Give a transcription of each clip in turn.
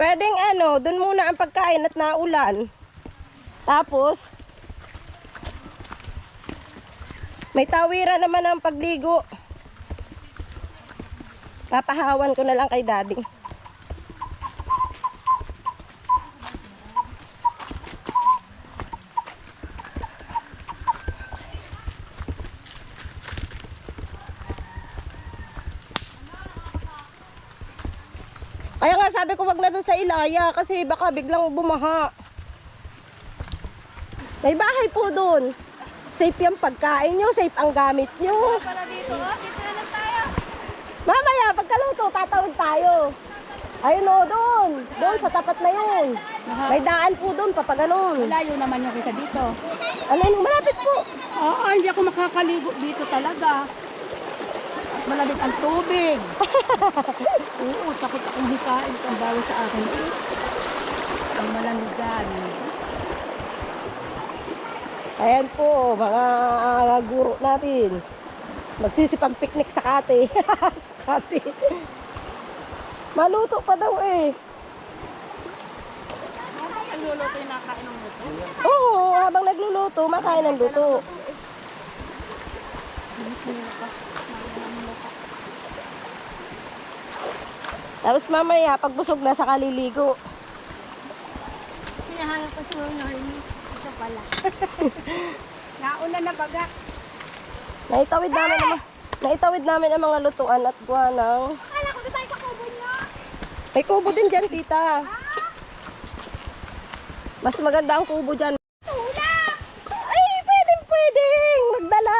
Pwedeng ano, dun muna ang pagkain at naulan. Tapos, may tawira naman ang pagligo. Papahawan ko na lang kay daddy. Sabi ko wag na doon sa Ilaya kasi baka biglang bumaha. May bahay po doon. Safe yung pagkain nyo, safe ang gamit nyo. Para dito, oh. Dito na lang tayo. Mamaya, pagkaluto, tatawid tayo. Ayun o, doon. Doon, sa tapat na yun. May daan po doon, papaganon. Layo naman yung kita dito. Ano yun, malapit po. Oo, hindi ako makakaligo dito talaga. Malamig ang tubig. Oo, takot akong hikain kung bawal sa akin. Eh. Ang malamigan. Ayan po, mga ah, guro natin. Magsisipang picnic sa kate. sa kate. Maluto pa daw eh. Ang luluto yung nakain ng luto. Oo, habang nagluluto, makain ng luto. Tapos mamaya, pag busog na sa kaliligo. Hinahanap ko sa mga Ito pala. Nauna na baga. Naitawid namin ang, mga- naitawid namin ang mga lutuan at gawa ng... Kala ko na tayo sa kubo niya. May kubo din dyan, tita. Mas maganda ang kubo dyan. Ay, pwedeng, pwedeng magdala.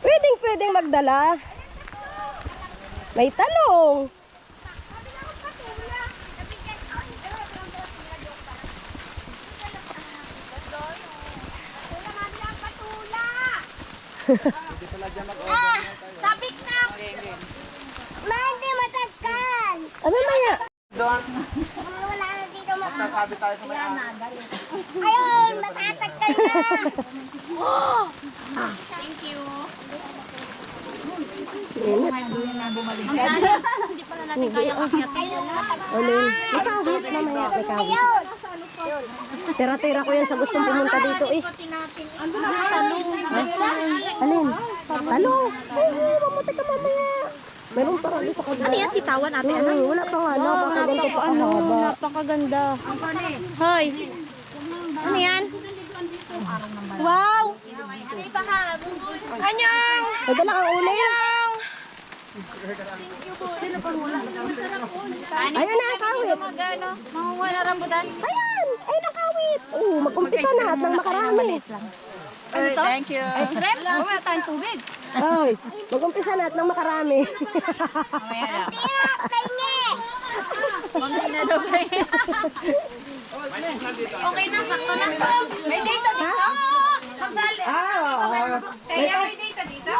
Pwedeng, pwedeng magdala. May talong. Sabik na! Mandi matagkan! Ano maya? Wala na dito mga... Magsasabi tayo sa may Ayun, matatagkan na! Thank you. Hindi pala natin kaya kakyat. Ayun, yun? May kawit mamaya. May kawit. Tira-tira ko yan sa gustong pumunta dito eh. Ano? Alin? Talong. Oo, mamuti ka mamaya. Meron pa rin sa kabila. Ano yan, sitawan ate? Oo, wala pa nga. Wow, Napakaganto pa ano. Napakaganda. Hoy. Ano yan? Wow! Anyang! May dala kang uling. Ayun na ang kawit. Na rambutan? Ayan! Ayun ang kawit. Oo, mag-umpisa na at nang makarami. Thank you. Wala tayong tubig. Ay, mag-umpisa na at nang makarami. Mamaya na daw kayo. Okay na, sakto na. May data dito? Kamsali. ah. Kaya may data dito?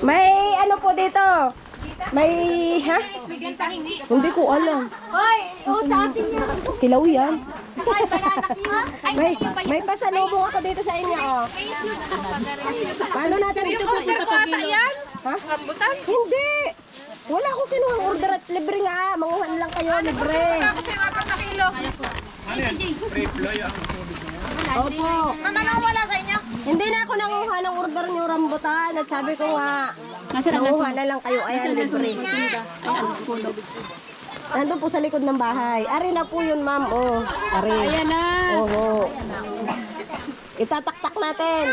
May ano po dito? May, ha? Hindi ko alam. Hoy, oh, sa atin yan. Yan. Banana yun. Ay, May, may pasalubong ako dito sa inyo. Oh. Paano natin ito? order ko ata yan. Ha? Rambutan? Hindi. Wala akong kinuha order at libre nga. Manguha lang kayo, libre. Kasi apat na kilo. Opo. Ano wala sa inyo? Hindi na ako nanguha ng order niyo rambutan at sabi ko nga, nanguha na lang kayo. Ayan, libre. Nandun po sa likod ng bahay. Ari na po yun, ma'am. Oh, ari. Ayan na. Oo. Itataktak natin.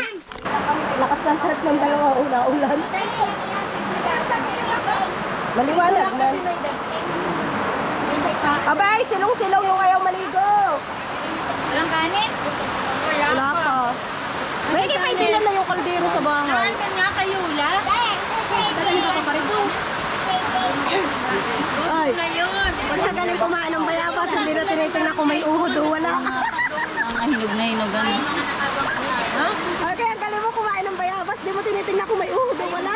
Lakas ng trip ng dalawa una-ulan. Maliwanag na. Abay, silong-silong yung ayaw maligo. Walang kanin? Wala pa. May kaibigan na yung kaldero sa bahay. Saan nga kayo, la? Dalahin ka pa rin doon. Ay, pag sa galing kumain ng bayabas, hindi na tinitingnan kung may uhod o wala. Ang hinog na hinog ano. Okay, ang galing mo kumain ng bayabas, di mo tinitingnan kung may uhod o wala.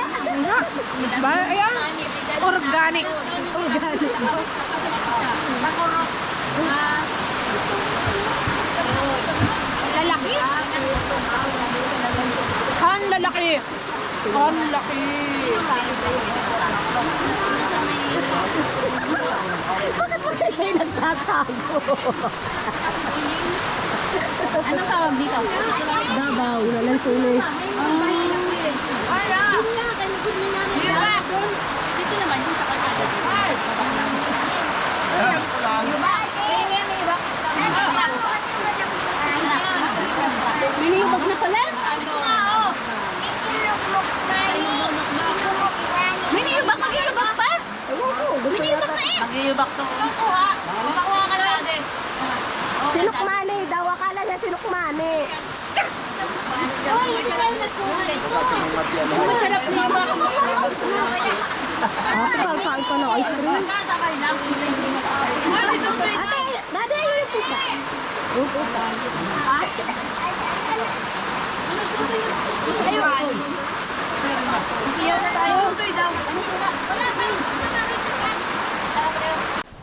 Ba, ayan. Organic. Organic. Lalaki. Han lalaki. Ang laki. Kayo nagtatago. Anong tawag dito? Dabaw, lalang sunis. Wala. Diba? Dito naman yung sa kalsada. Diba? Miniyubag na pala? Ito nga, oh. Miniyubag, magyuyubag pa? Ewan ko, gusto Na. Magyuyubag to. Kuha. Makuha ka lang eh. Sinukmani daw, akala niya sinukmani. Uy, hindi tayo nagkulay. Masarap na iba. Ate, pagkain ko ng ice cream. Ay, na. Ate, dada, yun yung pusa. Yung pusa. Ayun. Iyaw na tayo. Tutoy daw. Wala pa.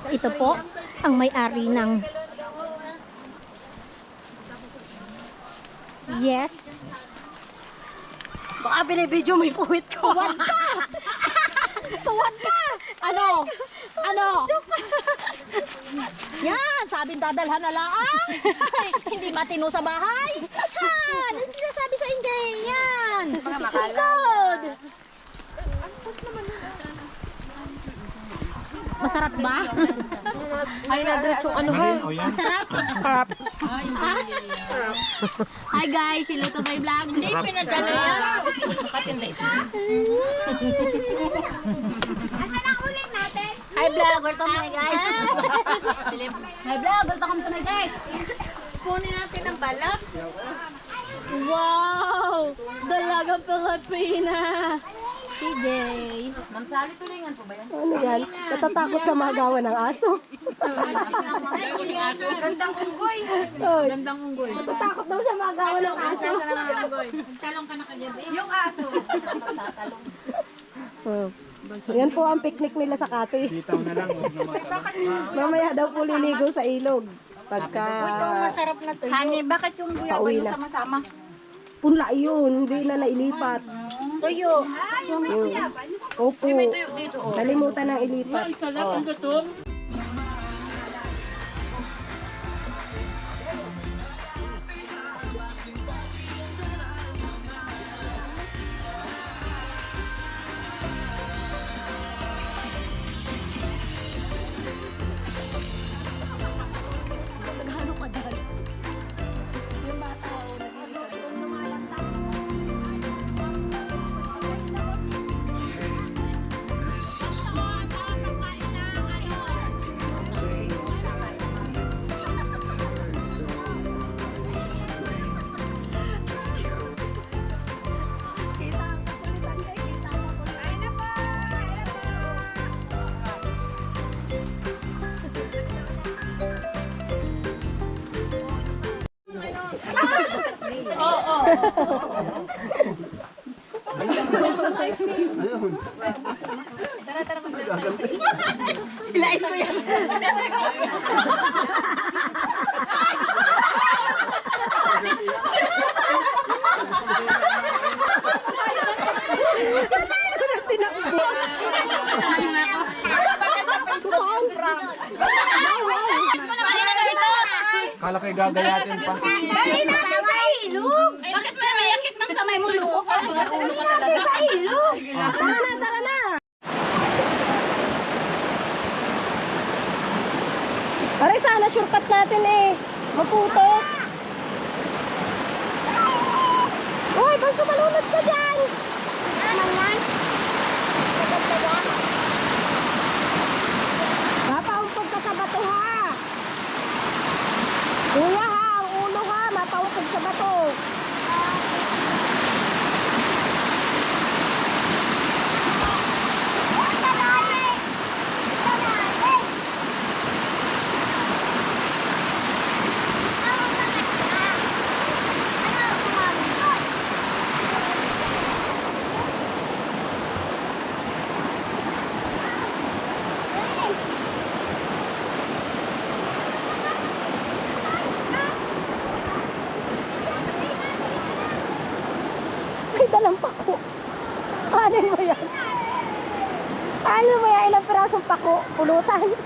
Ito po ang may-ari ng Yes. Baka binibidyo yung puwit ko. Tuwad pa! Tuwad pa! Ano? Ano? Yan, sabing dadalhan na lang. Hindi matino sa bahay. Han, ano sinasabi sa inyo? Yan. Mga makala. Good. Masarap ba? Ay, nadiretso ano ha? Masarap? Ah? Hi guys, hello to my vlog. Hindi pinadala yan. Hi vlog, welcome to my guys. Hi vlog, welcome to my guys. Kunin natin ang balat. Wow! Dalagang Pilipina! CJ. Ma'am Sally, tulingan po ba yan? Ano yan? Natatakot ka magawa ng aso. Gandang unggoy. Oy, Gandang unggoy. natatakot daw siya magawa ng aso. Yung aso. Oh. Yan po ang picnic nila sa Kati. Bitaw na lang, na. Mamaya daw po liligo sa ilog. Pagka Masarap na to. Honey, bakit yung buya pauwi na. sama-sama? Punla yun, hindi na nailipat. Tuyo. Opo. Nalimutan ng ilipat. Sarap ang gutom. Kala kayo gagayatin pa. Bakit ka may yakit ng kamay mo, luko ka? Tara na, tara na! Aray, sana shortcut natin eh. Maputok. Uy, banso malunod ka dyan! Mapaumpog ka sa bato ha! Kuya ha, ang ulo mapaumpog sa bato. 菠萝派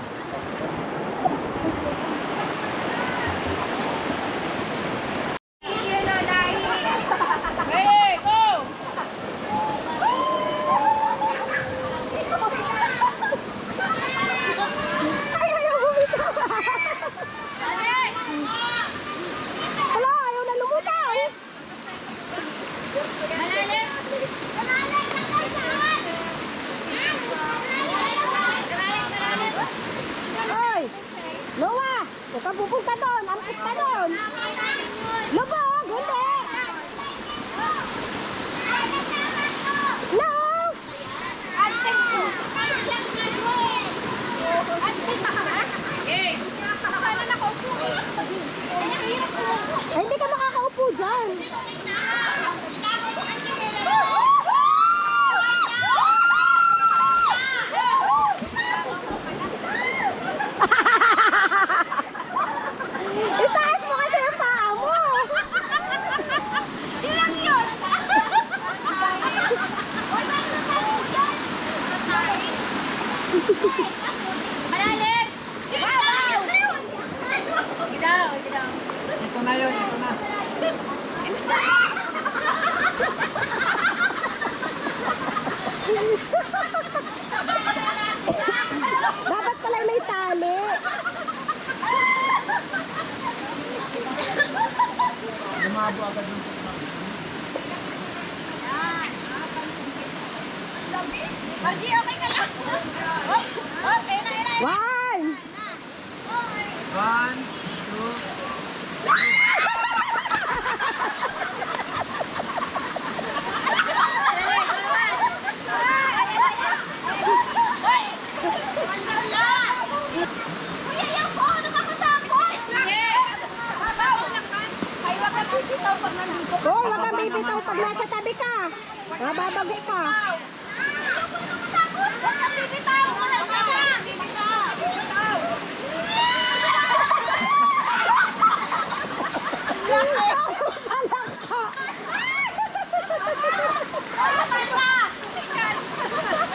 Hoy, wag kang bibitaw pag nasa tabi ka. Mababago ka.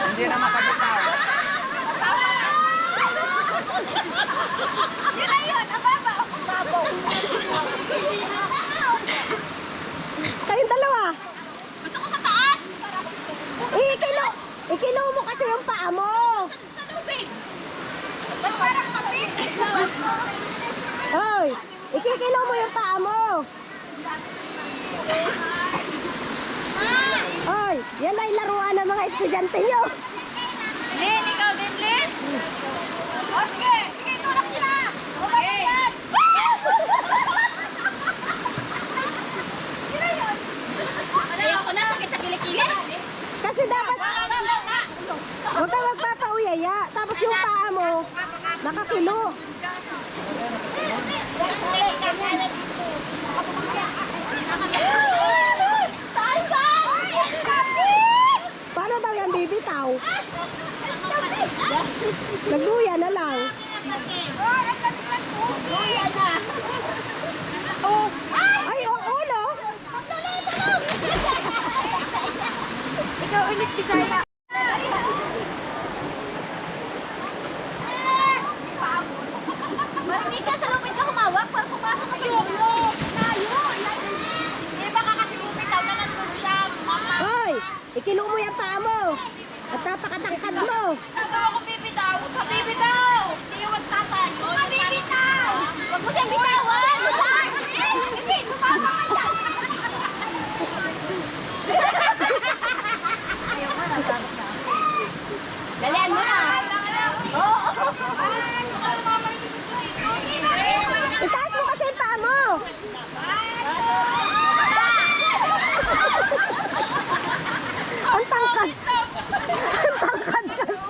hindi na makabitaw. Kayong dalawa. Ikilo, ikilo mo kasi yung paa mo. Hoy, ikikilo mo yung paa mo. Hoy, yan ay laruan ng mga estudyante nyo. Lin, ikaw din, Lin? Okay, sige, tulak sila! Okay! Ayoko na, sakit sa kilikili. Kasi dapat, huwag kang magpapauyaya. Tapos yung paa mo, nakakilo. Paano daw yan bibitaw? Nagluya na lang. Ay, oo, no? Ikaw ulit, Bisaya. Marinig ka, sa lupit ka humawak para pumasok ka yung mo. Tayo! Hindi ba ka kasi bumitaw na nandun siya, mama? Hoy, ikilo mo yung paa mo. At napakatangkad mo. Ikaw ako bibitaw. Huwag ka bibitaw. Hindi yung magtatayo. Huwag ka bibitaw. Huwag mo siyang bitawan. Hindi, sumama ka dyan. Dalian mo na. Oo. Itaas mo kasi yung paa mo. Ang tangkad. Ang tangkad kasi. Malay malalim. Ilalim lang kaya kukulong. Hindi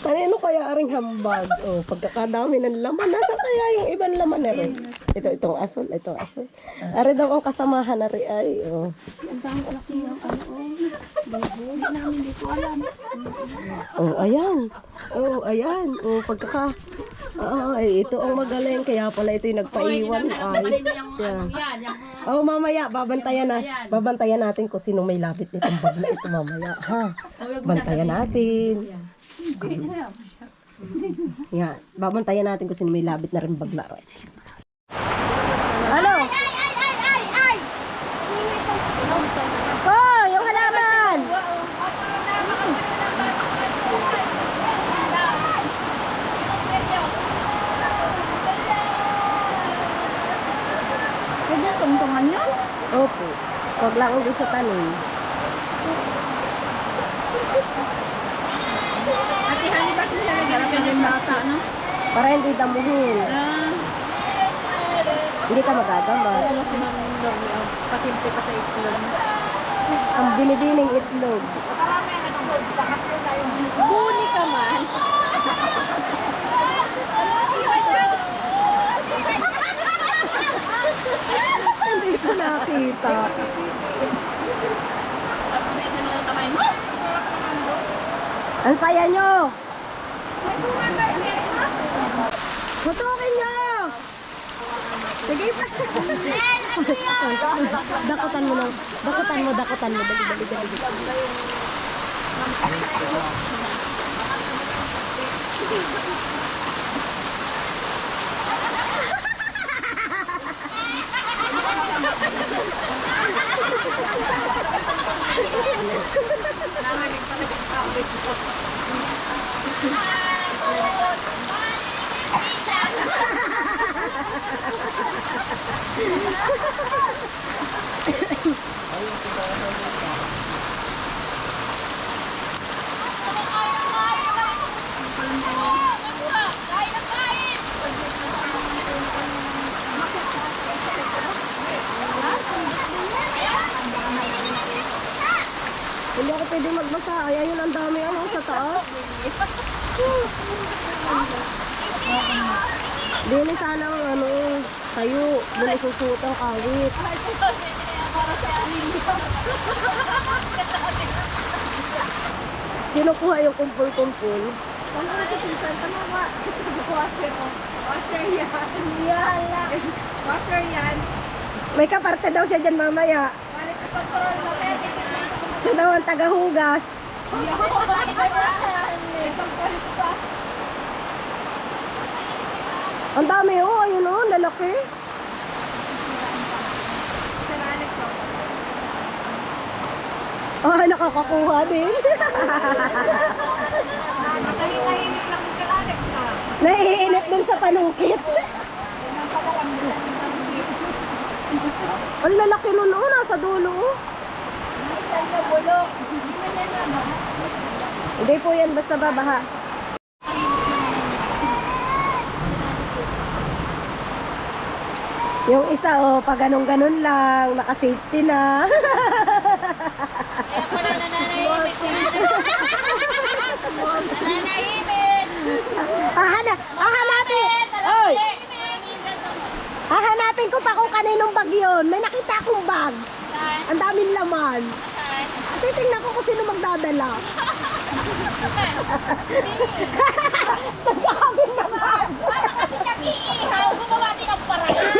Kanino kaya aring hambag? Oh, pagkakadami ng laman. Nasa kaya yung ibang laman na rin? Ito, itong asol, itong asol. Ari daw ang kasamahan na rin ay. Oh. Oh, ayan. Oh, ayan. Oh, pagkaka... Ay, ito ang magaling. Kaya pala ito yung nagpaiwan. Ay. Yan. Oh, mamaya, babantayan na. Babantayan natin kung sino may labit nitong bag na ito mamaya. Ha? Bantayan natin. Yan. Babantayan natin kung sino may labit na rin bag na. Ano? Oh, yung halaman! Pwede tungtungan yun? Opo. Huwag lang ulit sa tanim. Ate Hani, ba't nilalagyan ka ng bata, no? Para hindi damuhin. Ah, Hindi ka magagamba. ano si Ma'am Normy, oh, pasimple pa sa itlog. Ang binibining itlog. Buni ka man. Hindi ko nakita. Ang saya nyo! Tutukin nyo! Sige pa! dakutan mo lang. Dakutan mo, dakutan mo. Dali, dali, dali. dali. Kain na kain! Hindi ako pwede magbasa. Ay, ayun ang dami ano sa taas. Dili sana ang ano, tayo. Susut ang kawit. Kinukuha yung kumpul-kumpul. Washer yan. May kaparte daw siya dyan mamaya. Ito daw ang tagahugas. Ang dami oh, ayun oh, lalaki. Oh, nakakakuha din. Naiinit dun sa panungkit. Ang lalaki nun oh, nasa dulo oh. Hindi po yan, basta babaha. Yung isa oh, pag ganun-ganun lang, naka-safety na. Kaya pala nananahimik si Nananahimik! Hahana, hahanapin. Oy, hahanapin ko pa kung kaninong bag yun. May nakita akong bag. Ang daming laman. Titingnan ko kung sino magdadala. Nagkakabin na bag. Nag-iihaw, gumawa din ang paraan.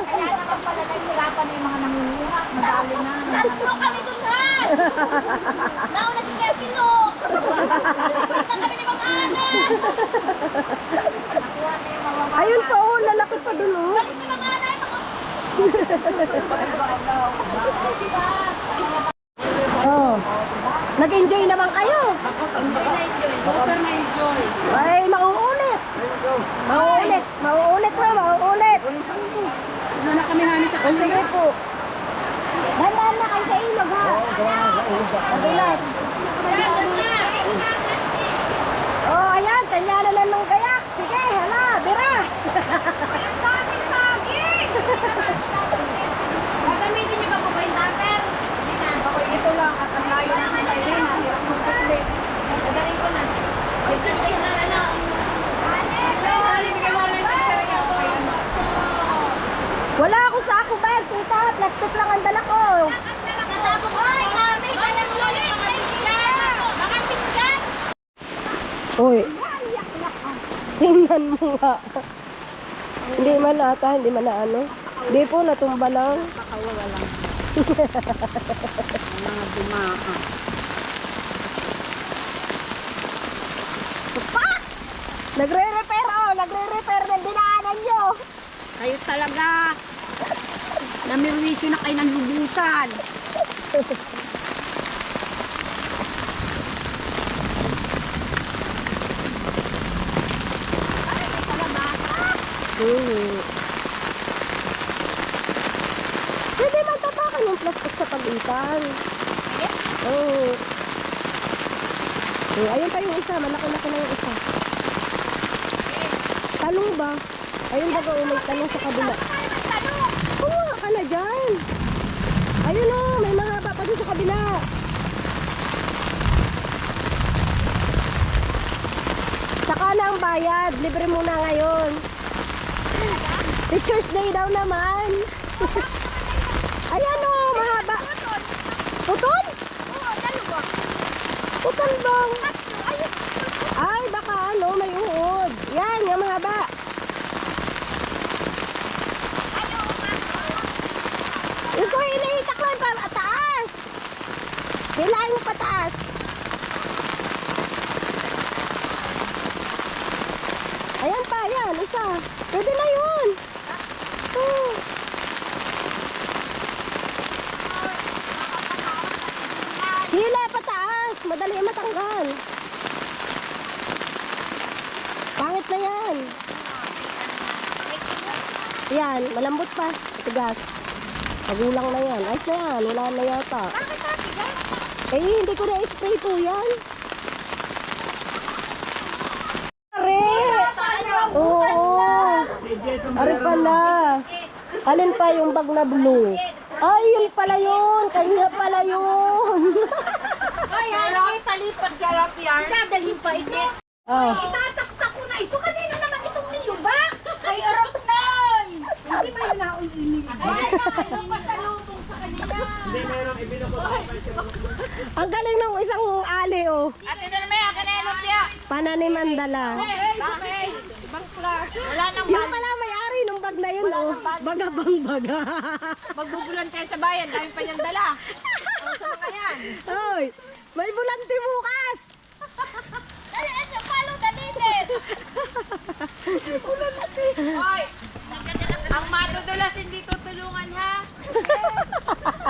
Kaya naman pala nahihirapan na yung mga nangunguha. Madali na. Tatlo kami dun ha! Nauna si Kevin no! Nakita kami ni Mang Ana! Ayun pa oh, lalaki pa dun oh. Balik ni Mang Ana! Oh. Nag-enjoy naman kayo. Buksan na enjoy. Ay, mauulit. Mauulit. Mauulit ha, mauulit. Ano na kami hani sa O sige po. Dahan-dahan na kayo sa ilog ha. Magulat. Oh, ayan. Kanya na lang nung kayak. Sige, hala, bira. Gagamitin niyo ba po ba yung tupper? Hindi na. Ako ito lang at ang layo ng kayo na. Hirap mo kasi. Gagaling ko na. Plastic lang ang dala ko. Uy. Tingnan mo nga. hindi man ata, hindi man na ano. Hindi po, natumba lang. Mga dumaan. Nagre-repair oh, nagre-repair ng dinaanan nyo. Kayo talaga. Namirwisyo na kayo ng lubusan. Hmm. Pwede man tapakan yung plastic sa pag-itan. Oo. Oh. ayun pa yung isa, malaki-laki na yung isa. Talong ba? Ayun ba oh, may talong sa kabila? Dyan. Ayun o, may mahaba pa dun sa kabila. Saka na ang bayad. Libre muna ngayon. Teacher's Day daw naman. Ayan o, mahaba. Putol? Putol bang? Ay, baka ano, may uod. Yan, yung mahaba. Gusto ko iniitak lang pa taas. Hilahin mo pataas. Ayan pa, yan, isa. Pwede na yun. Oh. Hila pataas, madali matanggal. Pangit na yan. Yan, malambot pa. Tigas. Magulang na yan. Ayos na yan, wala na yata. Eh, hindi ko na-spray po yan. Are! Oo. Are pala. Alin pa yung bag na blue? Ay, yun pala yun. Kanya pala yun. Ay, ay, palipat siya lang yan. Dadalhin pa ito. oh. Tataktak ko na ito. Kanino naman itong niyo ba? Ay, arap na! Hindi ba yun ako iinili? Ay, ay, pasalubong sa kanila. Ang galing ng isang ali, oh. Ate naman, akin na yung lumpia. Pananiman dala. Ibang klase. Wala nang Yung pala may-ari ng bag na yun, oh. Baga bang baga. Magbubulan tayo sa bayan. Dami pa niyang dala. O, sa mga yan. Hoy, may bulante bukas. Dalian niyo, palo, dalitin. Hoy, ang madudulas hindi tutulungan ha.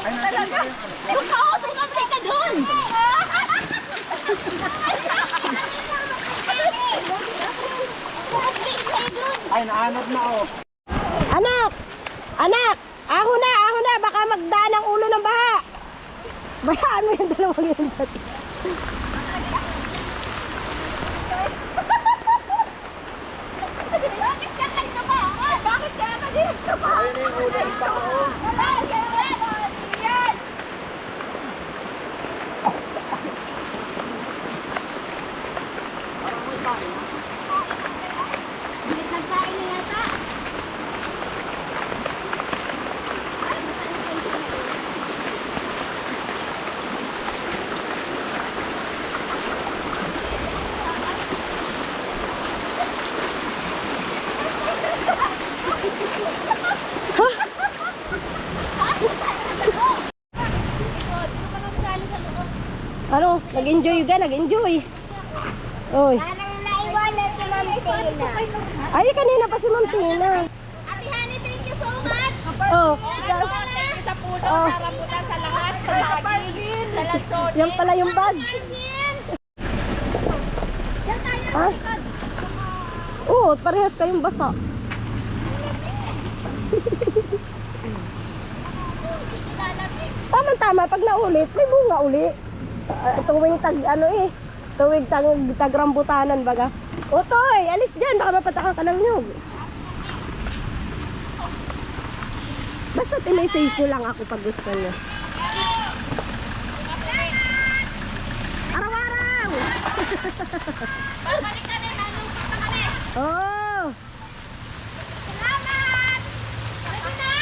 Totoo, tumapay ka dun. Ay, naanod na oh. Anak! Anak! Aho na, aho na! Baka magdaan ang ulo ng baha! Bayaan mo yung dalawang yun dyan. Bakit ka kayo tumahan? Bakit ka naman din tumahan? Ayun yung ulo ng tao. Ay, yan, yan, yan. Parang may tayo. Nagkain na yata. Nag-enjoy ka, nag-enjoy. Oy. Parang naiwanan si Ma'am Tina. Ay, kanina pa si Ma'am Tina. Ate Honey, thank you so much. Oh, Thank you sa puno, Oh. sa rambutan, sa lahat, sa saging, sa yan pala yung bag. Ah? Oo, parehas kayong basa. Tama-tama, pag naulit, may bunga uli. Ah, tuwing tag, ano eh, tuwing tag, tagrambutanan baga. Otoy, alis dyan, baka mapatakan ka ng nyug. Basta i-message nyo lang ako pag gusto nyo. Araw-araw! Babalik ka na, nandun ka kami. Oh! Salamat! Pwede na?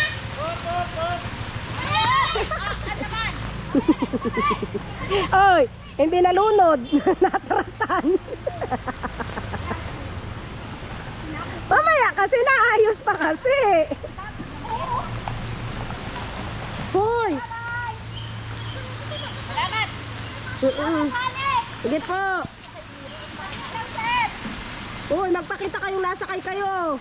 Oy, hindi nalunod. Natrasan. Mamaya kasi naayos pa kasi. Hoy! Salamat! Mm-mm. Sige po. Uy, magpakita kayong nasa kay kayo.